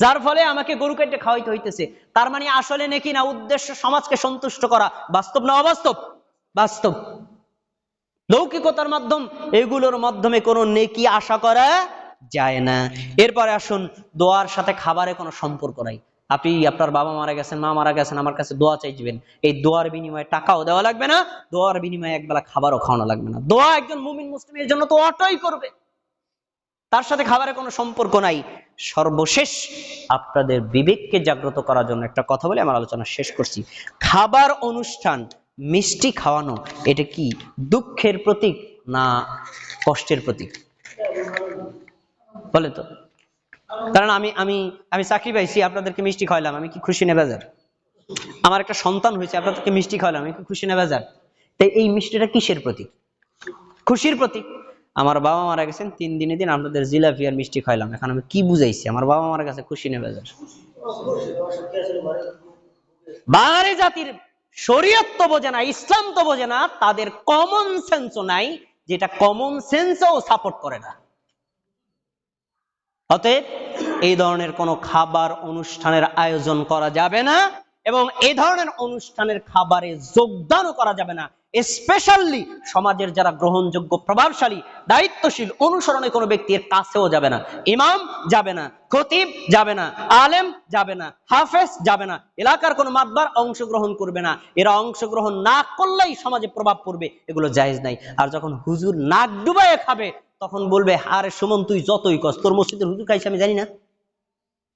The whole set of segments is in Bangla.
যার ফলে আমাকে গরু কেটে খাওয়াইতে হইতেছে। তার মানে আসলে নাকি না, উদ্দেশ্য সমাজকে সন্তুষ্ট করা। বাস্তব না অবাস্তব? বাস্তব। লৌকিকতার মাধ্যম, এগুলোর মাধ্যমে কোনো নেকি আশা করা যায় না। এরপরে আসুন, দোয়ার সাথে খাবারে কোনো সম্পর্ক নাই। আপনি, আপনার বাবা মারা গেছেন, মা মারা গেছেন, আমার কাছে দোয়া চাইবেন। এই দোয়ার বিনিময়ে টাকাও দেওয়া লাগবে না, দোয়ার বিনিময়ে একবেলা খাবারও খাওয়ানো লাগবে না। দোয়া একজন মুমিন মুসলিমের জন্য তো অটোই করবে। তার সাথে খাবারের কোনো সম্পর্ক নাই। সর্বশেষ আপনাদের বিবেককে জাগ্রত করার জন্য একটা কথা বলে আমার আলোচনা শেষ করছি। খাবার অনুষ্ঠান, মিষ্টি খাওয়ানো, এটা কি দুঃখের প্রতীক না কষ্টের প্রতীক? বলে তো। কারণ আমি আমি আমি চাকরি পাইছি, আপনাদেরকে মিষ্টি খাওয়ালাম আমি কি খুশি নেবে যার আমার একটা সন্তান হয়েছে, আপনাদেরকে মিষ্টি খাওয়ালাম আমি কি খুশি নেবে যার তাই এই মিষ্টিটা কিসের প্রতীক? খুশির প্রতীক। আমার বাবা মারা গেছেন তিন দিনে দিন আপনাদের জিলাপি আর মিষ্টি খাইলাম। এখন আমি কি বুঝাইছি? আমার বাবা মারা গেছে খুশি নেবে বাঙালি জাতির শরীয়ত তো বোঝে না, ইসলাম তো বোঝে না, তাদের কমন সেন্সও নাই, যেটা কমন সেন্সও সাপোর্ট করে না। অতএব এই ধরনের কোনো খাবার অনুষ্ঠানের আয়োজন করা যাবে না, এবং এই ধরনের অনুষ্ঠানের খাবারে যোগদানও করা যাবে না। স্পেশালি সমাজের যারা গ্রহণযোগ্য, প্রভাবশালী, দায়িত্বশীল, অনুসরণে কোনো ব্যক্তির কাছেও যাবে না। ইমাম যাবে না, খতিব যাবে না, আলেম যাবে না, হাফেজ যাবে না, এলাকার কোনো মাতবার অংশগ্রহণ করবে না। এরা অংশগ্রহণ না করলেই সমাজে প্রভাব পড়বে, এগুলো জায়েজ নাই। আর যখন হুজুর নাক ডুবাইয়ে খাবে, তখন বলবে, আরে সুমন, তুই যতই কস, তোর মসজিদের হুজুর খাইছে আমি জানি না।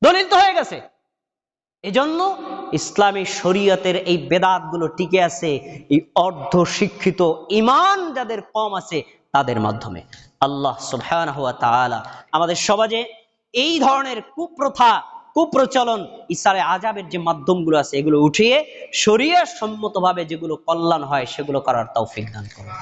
দলিল তো হয়ে গেছে। এজন্য ইসলামী শরীয়তের এই বেদাতগুলো টিকে আছে, এই অর্ধ শিক্ষিত ইমান যাদের কম আছে তাদের মাধ্যমে। আল্লাহ সুবহানাহু ওয়া তাআলা আমাদের সমাজে এই ধরনের কুপ্রথা, কুপ্রচলন, ইসারে আজাবের যে মাধ্যমগুলো আছে, এগুলো উঠিয়ে শরীয় সম্মতভাবে যেগুলো কল্যাণ হয়, সেগুলো করার তৌফিক দান করুন।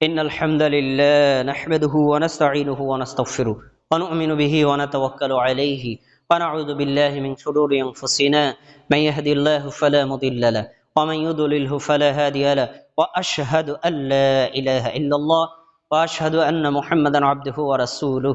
إن الحمد لله نحمده ونستعينه ونستغفره ونؤمن به ونتوكل عليه ونعوذ بالله من شرور أنفسنا. من يهدي الله فلا مضل له ومن يضلله فلا هادي له وأشهد أن لا إله إلا الله وأشهد أن محمدا عبده ورسوله.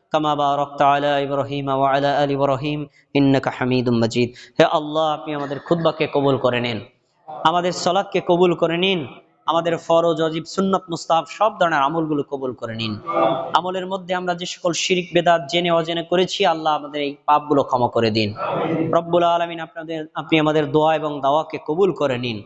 হে আল্লাহ, আপনি আমাদের খুতবাকে কবুল করে নিন। আমাদের সলাদকে কবুল করে নিন। আমাদের ফরজ সুন্নত মুস্তাফ সব ধরনের আমলগুলো কবুল করে নিন। আমলের মধ্যে আমরা যে সকল শিরিক, বেদাত জেনে অজেনে করেছি, আল্লাহ আমাদের এই পাপগুলো ক্ষমা করে দিন। রব্বুল আলমিন আপনাদের, আপনি আমাদের দোয়া এবং দাওয়াকে কবুল করে নিন।